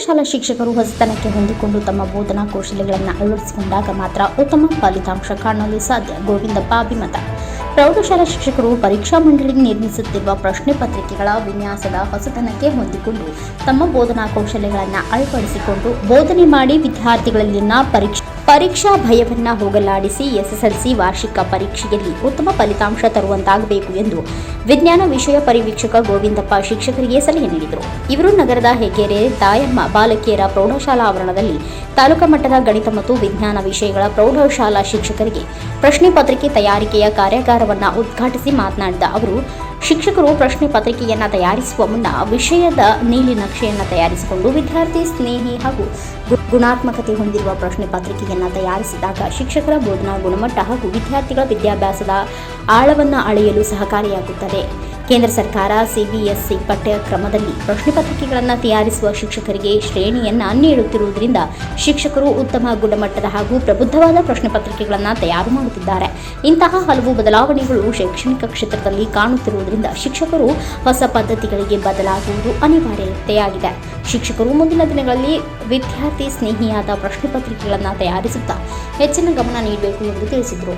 ಪ್ರೌಢಶಾಲಾ ಶಿಕ್ಷಕರು ಹೊಸತನಕ್ಕೆ ಹೊಂದಿಕೊಂಡು ತಮ್ಮ ಬೋಧನಾ ಕೌಶಲ್ಯಗಳನ್ನು ಅಳವಡಿಸಿಕೊಂಡಾಗ ಮಾತ್ರ ಉತ್ತಮ ಫಲಿತಾಂಶ ಕಾಣಲು ಸಾಧ್ಯ. ಗೋವಿಂದಪ್ಪ ಅಭಿಮತ. ಪ್ರೌಢಶಾಲಾ ಶಿಕ್ಷಕರು ಪರೀಕ್ಷಾ ಮಂಡಳಿ ನಿರ್ಮಿಸುತ್ತಿರುವ ಪ್ರಶ್ನೆ ಪತ್ರಿಕೆಗಳ ವಿನ್ಯಾಸದ ಹೊಸತನಕ್ಕೆ ಹೊಂದಿಕೊಂಡು ತಮ್ಮ ಬೋಧನಾ ಕೌಶಲ್ಯಗಳನ್ನು ಅಳವಡಿಸಿಕೊಂಡು ಬೋಧನೆ ಮಾಡಿ ವಿದ್ಯಾರ್ಥಿಗಳಲ್ಲಿನ ಪರೀಕ್ಷೆ ಪರೀಕ್ಷಾ ಭಯವನ್ನ ಹೋಗಲಾಡಿಸಿ ಎಸ್ಎಸ್ಎಲ್ಸಿ ವಾರ್ಷಿಕ ಪರೀಕ್ಷೆಯಲ್ಲಿ ಉತ್ತಮ ಫಲಿತಾಂಶ ತರುವಂತಾಗಬೇಕು ಎಂದು ವಿಜ್ಞಾನ ವಿಷಯ ಪರಿವೀಕ್ಷಕ ಗೋವಿಂದಪ್ಪ ಶಿಕ್ಷಕರಿಗೆ ಸಲಹೆ ನೀಡಿದರು. ಇವರು ನಗರದ ಹೆಗ್ಗೆರೆ ತಾಯಮ್ಮ ಬಾಲಕಿಯರ ಪ್ರೌಢಶಾಲಾ ಆವರಣದಲ್ಲಿ ತಾಲೂಕಾ ಮಟ್ಟದ ಗಣಿತ ಮತ್ತು ವಿಜ್ಞಾನ ವಿಷಯಗಳ ಪ್ರೌಢಶಾಲಾ ಶಿಕ್ಷಕರಿಗೆ ಪ್ರಶ್ನೆ ಪತ್ರಿಕೆ ತಯಾರಿಕೆಯ ಕಾರ್ಯಾಗಾರವನ್ನು ಉದ್ಘಾಟಿಸಿ ಮಾತನಾಡಿದ ಅವರು ಶಿಕ್ಷಕರು ಪ್ರಶ್ನೆ ಪತ್ರಿಕೆಯನ್ನು ತಯಾರಿಸುವ ಮುನ್ನ ವಿಷಯದ ನೀಲಿ ನಕ್ಷೆಯನ್ನು ತಯಾರಿಸಿಕೊಂಡು ವಿದ್ಯಾರ್ಥಿ ಸ್ನೇಹಿ ಹಾಗೂ ಗುಣಾತ್ಮಕತೆ ಹೊಂದಿರುವ ಪ್ರಶ್ನೆ ಪತ್ರಿಕೆಯನ್ನು ತಯಾರಿಸಿದಾಗ ಶಿಕ್ಷಕರ ಬೋಧನಾ ಗುಣಮಟ್ಟ ಹಾಗೂ ವಿದ್ಯಾರ್ಥಿಗಳ ವಿದ್ಯಾಭ್ಯಾಸದ ಆಳವನ್ನು ಅಳೆಯಲು ಸಹಕಾರಿಯಾಗುತ್ತದೆ. ಕೇಂದ್ರ ಸರ್ಕಾರ ಸಿಬಿಎಸ್ಇ ಪಠ್ಯಕ್ರಮದಲ್ಲಿ ಪ್ರಶ್ನೆ ಪತ್ರಿಕೆಗಳನ್ನು ತಯಾರಿಸುವ ಶಿಕ್ಷಕರಿಗೆ ಶ್ರೇಣಿಯನ್ನು ನೀಡುತ್ತಿರುವುದರಿಂದ ಶಿಕ್ಷಕರು ಉತ್ತಮ ಗುಣಮಟ್ಟದ ಹಾಗೂ ಪ್ರಬುದ್ಧವಾದ ಪ್ರಶ್ನೆ ಪತ್ರಿಕೆಗಳನ್ನು ತಯಾರು ಮಾಡುತ್ತಿದ್ದಾರೆ. ಇಂತಹ ಹಲವು ಬದಲಾವಣೆಗಳು ಶೈಕ್ಷಣಿಕ ಕ್ಷೇತ್ರದಲ್ಲಿ ಕಾಣುತ್ತಿರುವುದರಿಂದ ಶಿಕ್ಷಕರು ಹೊಸ ಪದ್ಧತಿಗಳಿಗೆ ಬದಲಾಗುವುದು ಅನಿವಾರ್ಯತೆಯಾಗಿದೆ. ಶಿಕ್ಷಕರು ಮುಂದಿನ ದಿನಗಳಲ್ಲಿ ವಿದ್ಯಾರ್ಥಿ ಸ್ನೇಹಿಯಾದ ಪ್ರಶ್ನೆ ಪತ್ರಿಕೆಗಳನ್ನು ತಯಾರಿಸುತ್ತಾ ಹೆಚ್ಚಿನ ಗಮನ ನೀಡಬೇಕು ಎಂದು ತಿಳಿಸಿದರು.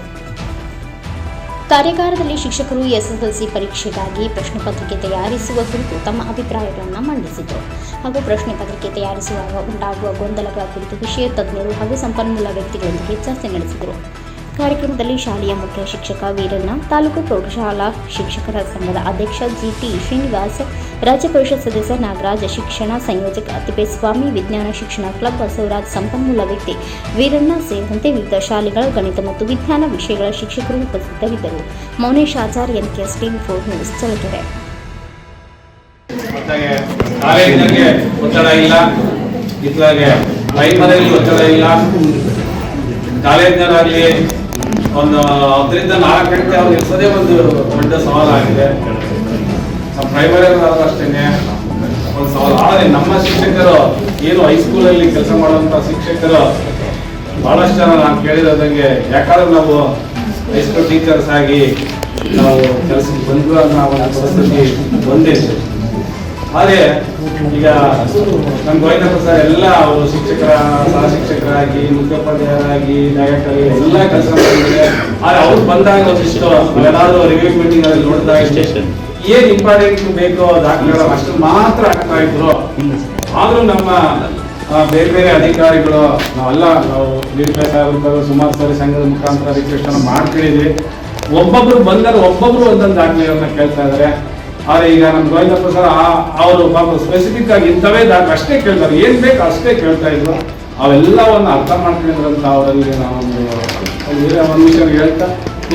ಕಾರ್ಯಾಗಾರದಲ್ಲಿ ಶಿಕ್ಷಕರು ಎಸ್ಎಸ್ಎಲ್ಸಿ ಪರೀಕ್ಷೆಗಾಗಿ ಪ್ರಶ್ನೆ ಪತ್ರಿಕೆ ತಯಾರಿಸುವ ಕುರಿತು ತಮ್ಮ ಅಭಿಪ್ರಾಯಗಳನ್ನು ಮಂಡಿಸಿದರು. ಹಾಗೂ ಪ್ರಶ್ನೆ ಪತ್ರಿಕೆ ತಯಾರಿಸುವಾಗ ಉಂಟಾಗುವ ಗೊಂದಲಗಳ ಕುರಿತು ವಿಷಯ ತಜ್ಞರು ಹಾಗೂ ಸಂಪನ್ಮೂಲ ವ್ಯಕ್ತಿಗಳೊಂದಿಗೆ ಚರ್ಚೆ ನಡೆಸಿದರು. ಕಾರ್ಯಕ್ರಮದಲ್ಲಿ ಶಾಲೆಯ ಮುಖ್ಯ ಶಿಕ್ಷಕ ವೀರಣ್ಣ, ತಾಲೂಕು ಪ್ರೌಢಶಾಲಾ ಶಿಕ್ಷಕರ ಸಂಘದ ಅಧ್ಯಕ್ಷ ಜಿಟಿ ಶ್ರೀನಿವಾಸ್, ರಾಜ್ಯ ಪರಿಷತ್ ಸದಸ್ಯ ನಾಗರಾಜ್, ಶಿಕ್ಷಣ ಸಂಯೋಜಕ ತಿಪ್ಪೇಸ್ವಾಮಿ, ವಿಜ್ಞಾನ ಶಿಕ್ಷಣ ಕ್ಲಬ್ ಬಸವರಾಜ್, ಸಂಪನ್ಮೂಲ ವ್ಯಕ್ತಿ ವೀರಣ್ಣ ಸೇರಿದಂತೆ ವಿವಿಧ ಶಾಲೆಗಳ ಗಣಿತ ಮತ್ತು ವಿಜ್ಞಾನ ವಿಷಯಗಳ ಶಿಕ್ಷಕರು ಉಪಸ್ಥಿತರಿದ್ದರು. Maunesh Achar NKS TV four news Challakere. ಒತ್ತಡ ಇಲ್ಲ, ಇತ್ಲಾಗೆ ಪ್ರೈಮರಿಯಲ್ಲಿ ಒಂದು ಹತ್ತರಿಂದ ನಾಲ್ಕು ಗಂಟೆ ಅವ್ರು ಇರ್ಸೋದೇ ಒಂದು ದೊಡ್ಡ ಸವಾಲು ಆಗಿದೆ. ನಮ್ಮ ಪ್ರೈಮರಿ ಅಷ್ಟೇನೆ. ಒಂದು ಸವಾಲು. ಆದರೆ ನಮ್ಮ ಶಿಕ್ಷಕರು ಏನು ಹೈಸ್ಕೂಲಲ್ಲಿ ಕೆಲಸ ಮಾಡುವಂಥ ಶಿಕ್ಷಕರು ಬಹಳಷ್ಟು ಜನ ನಾನು ಕೇಳಿರೋದಂಗೆ ಯಾಕಂದ್ರೆ ನಾವು ಹೈಸ್ಕೂಲ್ ಟೀಚರ್ಸ್ ಆಗಿ ನಾವು ಕೆಲಸಕ್ಕೆ ಬಂದ್ರು ಅನ್ನೋ ಒಂದು ಪರಿಸ್ಥಿತಿ ಬಂದಿತ್ತು ಆದರೆ ಈಗ ನಮ್ಮ ಗೋವಿಂದ ಪ್ರಸಾದ್ ಎಲ್ಲ ಅವರು ಶಿಕ್ಷಕರ ಸಹ ಶಿಕ್ಷಕರಾಗಿ ಮುಖ್ಯೋಪಾಧ್ಯಾಯರಾಗಿ ಡೈರೆಕ್ಟರ್ ಎಲ್ಲ ಕೆಲಸ ಮಾಡಿದ್ದಾರೆ ಆದರೆ ಅವ್ರು ಬಂದಾಗ ಒಂದಿಷ್ಟು ಎಲ್ಲಾದ್ರೂ ರಿವ್ಯೂ ಮೀಟಿಂಗ್ ಅಲ್ಲಿ ನೋಡಿದಾಗ ಏನ್ ಇಂಪಾರ್ಟೆಂಟ್ ಬೇಕೋ ದಾಖಲೆಗಳು ಅಷ್ಟು ಮಾತ್ರ ಆಗ್ತಾ ಇದ್ರು. ಆದ್ರೂ ನಮ್ಮ ಬೇರೆ ಬೇರೆ ಅಧಿಕಾರಿಗಳು ನಾವೆಲ್ಲ ನಾವು ಸಾಹೇಬ್ರು ಸುಮಾರು ಸಾರಿ ಸಂಘದ ಮುಖಾಂತರ ರಿಕ್ವೆಸ್ಟ್ ಮಾಡ್ಕೊಂಡಿದ್ವಿ ಒಬ್ಬೊಬ್ರು ಬಂದಾಗ ಒಬ್ಬೊಬ್ರು ಒಂದೊಂದು ದಾಖಲೆಗಳನ್ನ ಕೇಳ್ತಾ ಇದಾರೆ ಆದ್ರೆ ಈಗ ನಮ್ಮ ಗೋವಿಂದಪ್ಪ ಸರ್ ಅವರು ಪಾಪ ಸ್ಪೆಸಿಫಿಕ್ ಆಗಿ ಇಂಥವೇ ಅಷ್ಟೇ ಕೇಳ್ತಾರೆ. ಏನು ಬೇಕು ಅಷ್ಟೇ ಕೇಳ್ತಾ ಇದ್ರು. ಅವೆಲ್ಲವನ್ನು ಅರ್ಥ ಮಾಡ್ಕೊಂಡಿದ್ರಂತ ಅವರಲ್ಲಿ ನಾವೊಂದು ಒಂದು ವಿಷಯ ಹೇಳ್ತಾ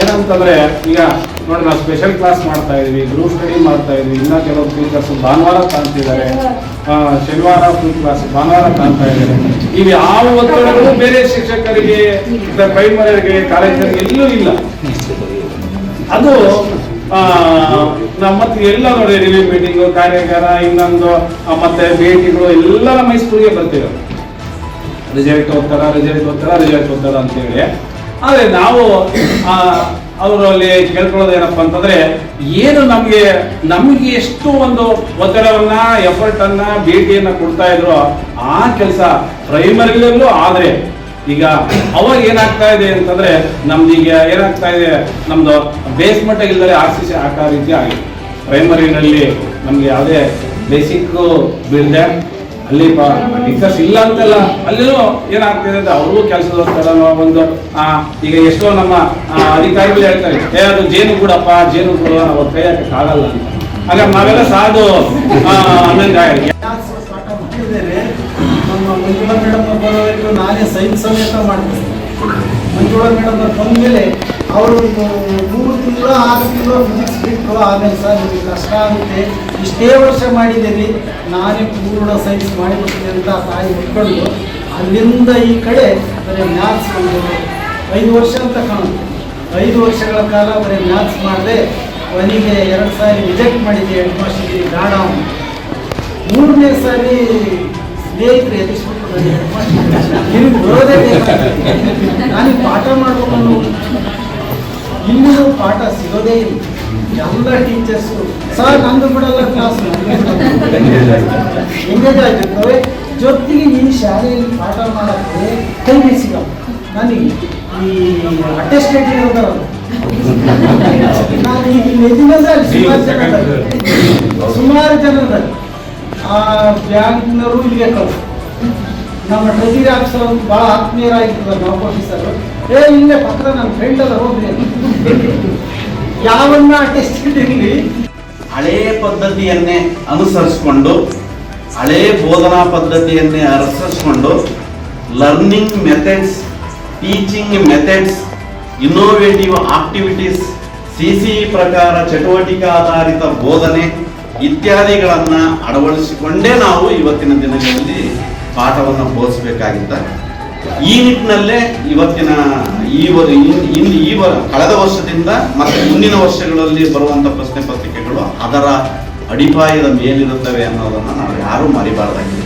ಏನಂತಂದ್ರೆ, ಈಗ ನೋಡಿ ನಾವು ಸ್ಪೆಷಲ್ ಕ್ಲಾಸ್ ಮಾಡ್ತಾ ಇದೀವಿ ಗ್ರೂಪ್ ಸ್ಟಡಿ ಮಾಡ್ತಾ ಇದೀವಿ ಇನ್ನ ಕೆಲವು ಟೀಚರ್ಸ್ ಭಾನುವಾರ ಕಾಣ್ತಿದ್ದಾರೆ. ಶನಿವಾರ ಫುಲ್ ಕ್ಲಾಸ್ ಭಾನುವಾರ ಕಾಣ್ತಾ ಇದ್ದಾರೆ. ಇವು ಯಾವ ಒತ್ತಡಗಳು ಬೇರೆ ಶಿಕ್ಷಕರಿಗೆ ಪ್ರೈಮರಿಗೆ ಕಾಲೇಜರಿಗೆ ಎಲ್ಲೂ ಇಲ್ಲ. ಅದು ಮತ್ತೆ ಎಲ್ಲ ನೋಡಿ ರಿವ್ಯೂ ಮೀಟಿಂಗು ಕಾರ್ಯಾಗಾರ, ಇನ್ನೊಂದು ಮತ್ತೆ ಭೇಟಿಗಳು ಎಲ್ಲ ನಮ್ಮ ಹೈಸ್ಕೂಲ್ಗೆ ಬರ್ತೀವಿ. ರಿಸಲ್ಟ್ ಓದ್ತಾರ ರಿಸಲ್ಟ್ ಓದ್ತಾರ ರಿಸಲ್ಟ್ ಓದ್ತಾರ ಅಂತೇಳಿ. ಆದ್ರೆ ನಾವು ಅವರಲ್ಲಿ ಕೇಳ್ಕೊಳ್ಳೋದು ಏನಪ್ಪಾ ಅಂತಂದ್ರೆ, ಏನು ನಮಗೆ ನಮಗೆ ಎಷ್ಟು ಒಂದು ಒತ್ತಡವನ್ನ ಎಫರ್ಟ್ ಅನ್ನ, ಭೇಟಿಯನ್ನ ಕೊಡ್ತಾ ಇದ್ರು ಆ ಕೆಲಸ ಪ್ರೈಮರಿಲೂ ಆದ್ರೆ ಈಗ ಅವಾಗ ಏನಾಗ್ತಾ ಇದೆ ಅಂತಂದ್ರೆ ನಮ್ದು ಈಗ ಏನಾಗ್ತಾ ಇದೆ, ನಮ್ದು ಬೇಸ್ಮೆಂಟ್ ಇಲ್ಲದೆ ಆರ್ ಸಿ ಸಿ ಆಟ ರೀತಿ ಆಗಿದೆ. ಪ್ರೈಮರಿನಲ್ಲಿ ನಮ್ಗೆ ಯಾವುದೇ ಬೇಸಿಕ್ ಬೀಳದೆ ಅಲ್ಲಿ ಟೀಚರ್ಸ್ ಇಲ್ಲ ಅಂತಲ್ಲ ಅಲ್ಲಿನೂ ಏನಾಗ್ತಿದೆ ಅಂತ ಅವ್ರಿಗೂ ಕೆಲಸದ ಒಂದು ಈಗ ಎಷ್ಟೋ ನಮ್ಮ ಅಧಿಕಾರಿಗಳು ಹೇಳ್ತಾರೆ, ಏ, ಅದು ಜೇನು ಕೂಡಪ್ಪ ಜೇನು ಕೂಡ ನಾವು ಕೈ ಹಾಕಕ್ಕಾಗಲ್ಲ ಅಂತ. ಹಾಗಾಗಿ ನಾವೆಲ್ಲ ಸಾಧು ಅನ್ನಂಗೆ ಆಗಿದೆ ಕ್ಲಾಸ್ ಪಾಠ ಮಾಡಿದ್ದೇನೆ ನಮ್ಮ ಮಂಜುಳಾ ಮೇಡಮ್ ಸೈನ್ ಸೈನ್ಸ್ ಸಮೇತ ಮಾಡ್ತೀವಿ ಮಂಜುಳಾ ಮೇಡಮ್ ಬಂದಮೇಲೆ ಅವರು ಮೂರು ತಿಂಗಳು, ಆರು ತಿಂಗಳು ಫಿಸಿಕ್ಸ್ ಬಿಟ್ಟರು ಆಮೇಲೆ ಸರ್ ನಿಮಗೆ ಕಷ್ಟ ಆಗುತ್ತೆ. ಇಷ್ಟೇ ವರ್ಷ ಮಾಡಿದ್ದೀರಿ. ನಾನೇ ಪೂರ್ಣ ಸೈನ್ಸ್ ಮಾಡಿಬಿಡ್ತೀನಿ ಅಂತ ತಾಯಿ ಹಿಡ್ಕೊಂಡು ಅಲ್ಲಿಂದ ಈ ಕಡೆ ಬರೀ ಮ್ಯಾಥ್ಸ್ ಒಂದು ಐದು ವರ್ಷ ಅಂತ ಕಾಣುತ್ತೆ. ಐದು ವರ್ಷಗಳ ಕಾಲ ಬರೀ ಮ್ಯಾಥ್ಸ್ ಮಾಡಿದೆ ಕೊನೆಗೆ ಎರಡು ಸಾರಿ ರಿಜೆಕ್ಟ್ ಮಾಡಿದ್ದೆ ಹೆಡ್ ಮಾಸ್ಟರ್ ಬೇಡ ಮೂರನೇ ಸಾರಿ ಸ್ನೇಹಿತರು ಎದುರಿಸ್ಬಿಟ್ಟು ನನಗೆ ಹೆಡ್ ಮಾಸ್ಟರ್ ನಿನಗೆ ಬರೋದೇ ಬೇಕಾಗಿಲ್ಲ. ನನಗೆ ಪಾಠ ಮಾಡ್ಬೇಕು ಅನ್ನೋ ಇನ್ನೂ ಪಾಠ ಸಿಗೋದೇ ಇಲ್ಲ ಎಲ್ಲ ಟೀಚರ್ಸು ಸರ್ ನಂದು ಬಿಡಲ್ಲ ಕ್ಲಾಸ್ ಎಂಗೇಜ್ ಆಗಿರ್ತವೆ ಜೊತೆ ಶಾಲೆಯಲ್ಲಿ ಪಾಠ ಮಾಡೋಕ್ಕೆ ಕೈ ಸಿಗಲ್ಲ ನನಗೆ ಈ ಅಟೆಸ್ಟೇಟ್ ಇರೋದಾರಲ್ಲ ನಾನು ಈ ನೆಜಿನಲ್ಲೇ ಅಲ್ಲಿ ಸುಮಾರು ಜನ ಇದ್ದಾರೆ. ಸುಮಾರು ಜನ ಇದ್ದಾರೆ. ಆ ಬ್ಯಾಂಕ್ನವರು ಇಲ್ಲಿಗೆ ಕಳ್ಸ ನಮ್ಮ ಟ್ರೆಜರಿ ಆಫೀಸರ್ ಒಂದು ಭಾಳ ಆತ್ಮೀಯರಾಗಿರ್ತಾರೆ ನಾವು ಆಫೀಸರ್ ಏ, ಇಲ್ಲೇ ಪಕ್ಕ ನನ್ನ ಫ್ರೆಂಡ್ ಅಲ್ಲ ಹೋಗ್ರಿ ಯಾವನ್ನ ಟೆಸ್ಟ್ ಇರಲಿ ಹಳೇ ಪದ್ಧತಿಯನ್ನೇ ಅನುಸರಿಸಿಕೊಂಡು, ಹಳೇ ಬೋಧನಾ ಪದ್ಧತಿಯನ್ನೇ ಅನುಸರಿಸಿಕೊಂಡು learning methods teaching methods innovative activities C C ಪ್ರಕಾರ ಚಟುವಟಿಕೆ ಆಧಾರಿತ ಬೋಧನೆ ಇತ್ಯಾದಿಗಳನ್ನು ಅಳವಡಿಸಿಕೊಂಡೇ ನಾವು ಇವತ್ತಿನ ದಿನಗಳಲ್ಲಿ ಪಾಠವನ್ನು ಬೋಧಿಸಬೇಕಾಗಿತ್ತ ಈ ನಿಟ್ಟಿನಲ್ಲೇ ಇವತ್ತಿನ ಈ ಇನ್ನು ಇನ್- ಇನ್ ಈ ಕಳೆದ ವರ್ಷದಿಂದ ಮತ್ತು ಮುಂದಿನ ವರ್ಷಗಳಲ್ಲಿ ಬರುವಂಥ ಪ್ರಶ್ನೆ ಪತ್ರಿಕೆಗಳು ಅದರ ಅಡಿಪಾಯದ ಮೇಲಿರುತ್ತವೆ ಅನ್ನೋದನ್ನು ನಾವು ಯಾರೂ ಮರಿಬಾರ್ದಾಗಿದೆ.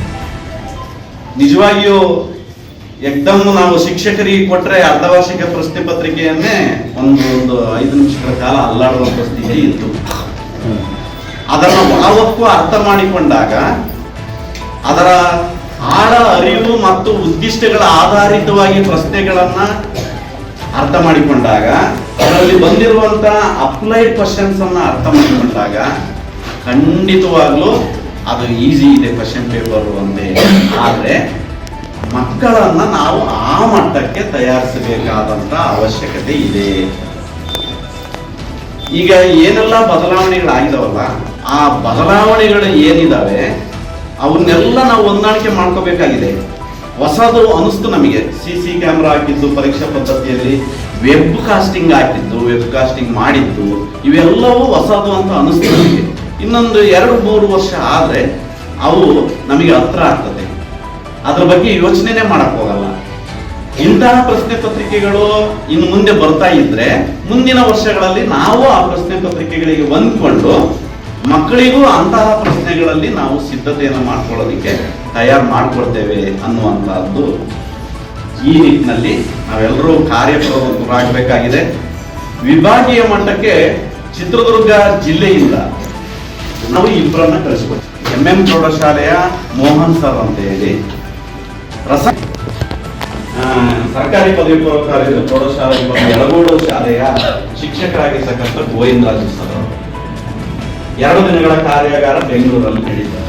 ನಿಜವಾಗಿಯೂ ಎಕ್ದಮ್ ನಾವು ಶಿಕ್ಷಕರಿಗೆ ಕೊಟ್ಟರೆ ಅರ್ಧವಾರ್ಷಿಕ ಪ್ರಶ್ನೆ ಪತ್ರಿಕೆಯನ್ನೇ ಒಂದು ಒಂದು ಐದು ನಿಮಿಷಗಳ ಕಾಲ ಅಲ್ಲಾಡುವ ಸ್ಥಿತಿ ಇತ್ತು. ಅದನ್ನು ಯಾವತ್ತೂ ಅರ್ಥ ಮಾಡಿಕೊಂಡಾಗ ಅದರ ಆಳ, ಅರಿವು ಮತ್ತು ಉದ್ದಿಷ್ಟಗಳ ಆಧಾರಿತವಾಗಿ ಪ್ರಶ್ನೆಗಳನ್ನ ಅರ್ಥ ಮಾಡಿಕೊಂಡಾಗ, ಅದರಲ್ಲಿ ಬಂದಿರುವಂತ ಅಪ್ಲೈಡ್ ಕ್ವಶನ್ಸ್ ಅನ್ನ ಅರ್ಥ ಮಾಡಿಕೊಂಡಾಗ ಖಂಡಿತವಾಗ್ಲೂ ಅದು ಈಸಿ ಇದೆ ಕ್ವಶನ್ ಪೇಪರ್ ಒಂದೇ. ಆದ್ರೆ ಮಕ್ಕಳನ್ನ ನಾವು ಆ ಮಟ್ಟಕ್ಕೆ ತಯಾರಿಸಬೇಕಾದಂತ ಅವಶ್ಯಕತೆ ಇದೆ. ಈಗ ಏನೆಲ್ಲ ಬದಲಾವಣೆಗಳಾಗಿದಾವಲ್ಲ, ಆ ಬದಲಾವಣೆಗಳು ಏನಿದಾವೆ? ಅವನ್ನೆಲ್ಲ ನಾವು ಹೊಂದಾಣಿಕೆ ಮಾಡ್ಕೋಬೇಕಾಗಿದೆ. ಹೊಸದು ಅನಿಸ್ತು ನಮಗೆ. ಸಿ ಸಿ ಕ್ಯಾಮ್ರಾ ಹಾಕಿದ್ದು, ಪರೀಕ್ಷಾ ಪದ್ಧತಿಯಲ್ಲಿ ವೆಬ್ ಕಾಸ್ಟಿಂಗ್ ಹಾಕಿದ್ದು ವೆಬ್ ಕಾಸ್ಟಿಂಗ್ ಮಾಡಿದ್ದು, ಇವೆಲ್ಲವೂ ಹೊಸದು ಅಂತ ಅನಿಸ್ತು ನಮಗೆ. ಇನ್ನೊಂದು ಎರಡು, ಮೂರು ವರ್ಷ ಆದರೆ ಅವು ನಮಗೆ ಹತ್ರ ಆಗ್ತದೆ. ಅದ್ರ ಬಗ್ಗೆ ಯೋಚನೆನೇ ಮಾಡಕ್ ಹೋಗಲ್ಲ. ಇಂತಹ ಪ್ರಶ್ನೆ ಪತ್ರಿಕೆಗಳು ಇನ್ನು ಮುಂದೆ ಬರ್ತಾ ಇದ್ರೆ ಮುಂದಿನ ವರ್ಷಗಳಲ್ಲಿ ನಾವು ಆ ಪ್ರಶ್ನೆ ಪತ್ರಿಕೆಗಳಿಗೆ ಹೊಂದ್ಕೊಂಡು ಮಕ್ಕಳಿಗೂ ಅಂತಹ ಪ್ರಶ್ನೆಗಳಲ್ಲಿ ನಾವು ಸಿದ್ಧತೆಯನ್ನು ಮಾಡ್ಕೊಳ್ಳೋದಕ್ಕೆ ತಯಾರು ಮಾಡಿಕೊಡ್ತೇವೆ ಅನ್ನುವಂತಹದ್ದು ಈ ನಿಟ್ಟಿನಲ್ಲಿ ನಾವೆಲ್ಲರೂ ಕಾರ್ಯಪ್ರವೃತ್ತರಾಗಬೇಕಾಗಿದೆ. ವಿಭಾಗೀಯ ಮಟ್ಟಕ್ಕೆ ಚಿತ್ರದುರ್ಗ ಜಿಲ್ಲೆಯಿಂದ ನಾವು ಇಬ್ಬರನ್ನ ಕಳಿಸ್ಕೊಡ್ತೀವಿ. ಎಂ ಎಂ ಪ್ರೌಢಶಾಲೆಯ ಮೋಹನ್ ಸರ್ ಅಂತ ಹೇಳಿ. ರಸ ಸರ್ಕಾರಿ ಪದವಿ ಪೂರ್ವ ಕಾಲೇಜು ಪ್ರೌಢಶಾಲೆ ಯಳಗೋಡು ಶಾಲೆಯ ಶಿಕ್ಷಕರಾಗಿರ್ತಕ್ಕಂಥ ಗೋವಿಂದರಾಜು ಸರ್ ಅವರು. ಎರಡು ದಿನಗಳ ಕಾರ್ಯಾಗಾರ ಬೆಂಗಳೂರಲ್ಲಿ ನಡೆಯಿತು